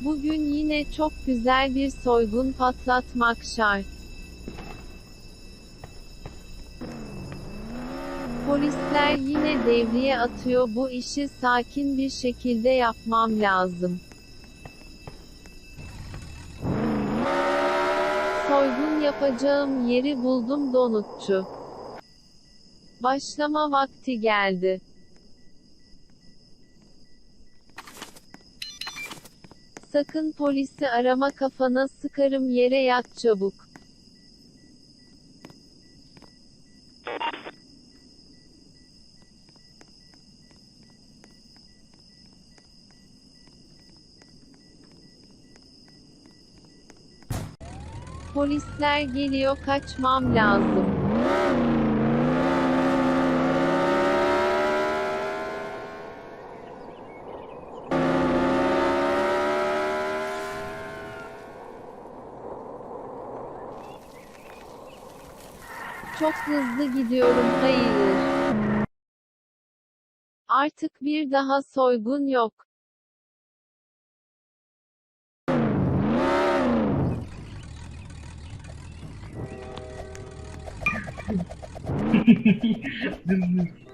Bugün yine çok güzel bir soygun patlatmak şart. Polisler yine devriye atıyor bu işi sakin bir şekilde yapmam lazım. Soygun yapacağım yeri buldum donutçu. Başlama vakti geldi. Sakın polisi arama kafana sıkarım yere yat çabuk. Polisler geliyor kaçmam lazım. Çok hızlı gidiyorum hayır. Artık bir daha soygun yok.